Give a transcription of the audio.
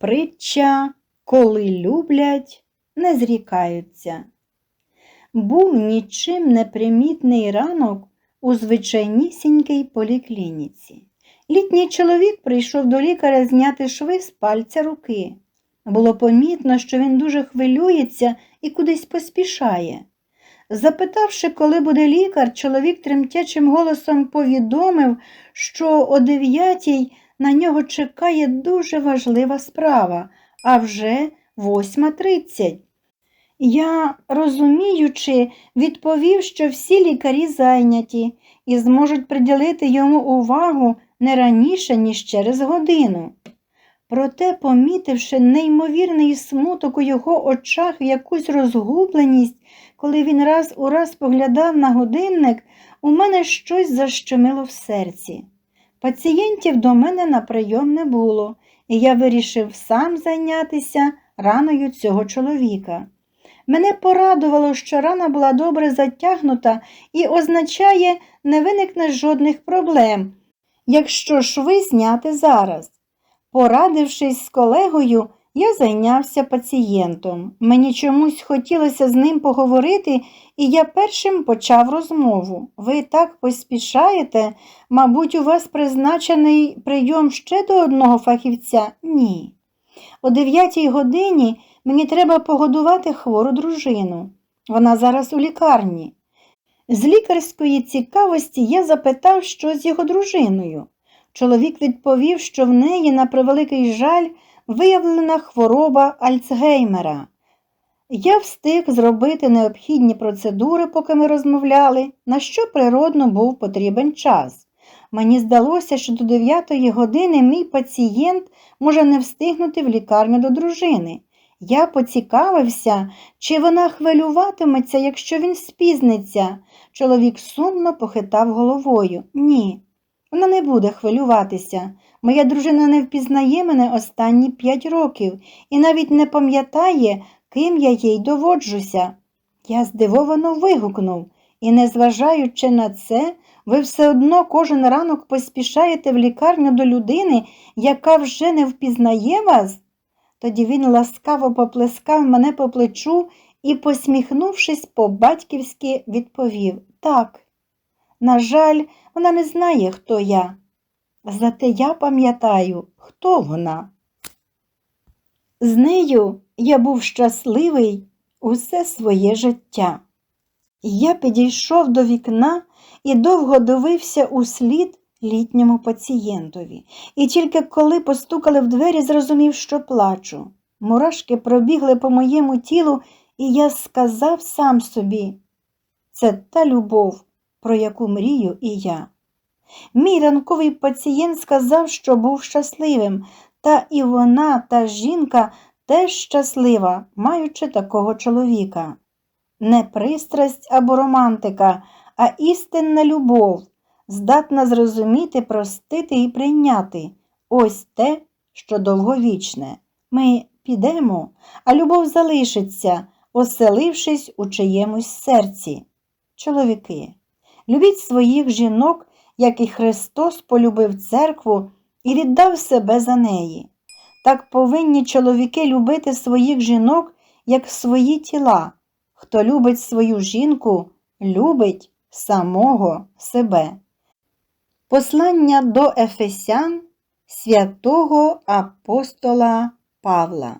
Притча, коли люблять, не зрікаються. Був нічим непримітний ранок у звичайнісінькій поліклініці. Літній чоловік прийшов до лікаря зняти шви з пальця руки. Було помітно, що він дуже хвилюється і кудись поспішає. Запитавши, коли буде лікар, чоловік тремтячим голосом повідомив, що о дев'ятій на нього чекає дуже важлива справа, а вже 8.30. Я, розуміючи, відповів, що всі лікарі зайняті і зможуть приділити йому увагу не раніше, ніж через годину. Проте, помітивши неймовірний смуток у його очах, якусь розгубленість, коли він раз у раз поглядав на годинник, у мене щось защемило в серці. Пацієнтів до мене на прийом не було, і я вирішив сам зайнятися раною цього чоловіка. Мене порадувало, що рана була добре затягнута і означає, не виникне жодних проблем, якщо шви зняти зараз. Порадившись з колегою, я зайнявся пацієнтом. Мені чомусь хотілося з ним поговорити, і я першим почав розмову. Ви так поспішаєте, мабуть, у вас призначений прийом ще до одного фахівця? Ні. О дев'ятій годині мені треба погодувати хвору дружину. Вона зараз у лікарні. З лікарської цікавості я запитав, що з його дружиною. Чоловік відповів, що в неї, на превеликий жаль, виявлена хвороба Альцгеймера. Я встиг зробити необхідні процедури, поки ми розмовляли, на що природно був потрібен час. Мені здалося, що до 9 години мій пацієнт може не встигнути в лікарню до дружини. Я поцікавився, чи вона хвилюватиметься, якщо він спізниться. Чоловік сумно похитав головою. Ні, вона не буде хвилюватися. Моя дружина не впізнає мене останні п'ять років і навіть не пам'ятає, ким я їй доводжуся. Я здивовано вигукнув, і, незважаючи на це, ви все одно кожен ранок поспішаєте в лікарню до людини, яка вже не впізнає вас. Тоді він ласкаво поплескав мене по плечу і, посміхнувшись, по-батьківськи відповів Так. На жаль, вона не знає, хто я. Зате я пам'ятаю, хто вона. З нею я був щасливий усе своє життя. Я підійшов до вікна і довго дивився у слід літньому пацієнтові, і тільки коли постукали в двері, зрозумів, що плачу. Мурашки пробігли по моєму тілу, і я сказав сам собі це та любов, про яку мрію і я. Мій ранковий пацієнт сказав, що був щасливим, та і вона, та жінка теж щаслива, маючи такого чоловіка. Не пристрасть або романтика, а істинна любов, здатна зрозуміти, простити і прийняти ось те, що довговічне. Ми підемо, а любов залишиться, оселившись у чиємусь серці. Чоловіки, любіть своїх жінок, як і Христос полюбив церкву і віддав себе за неї. Так повинні чоловіки любити своїх жінок, як свої тіла. Хто любить свою жінку, любить самого себе. Послання до Ефесян святого апостола Павла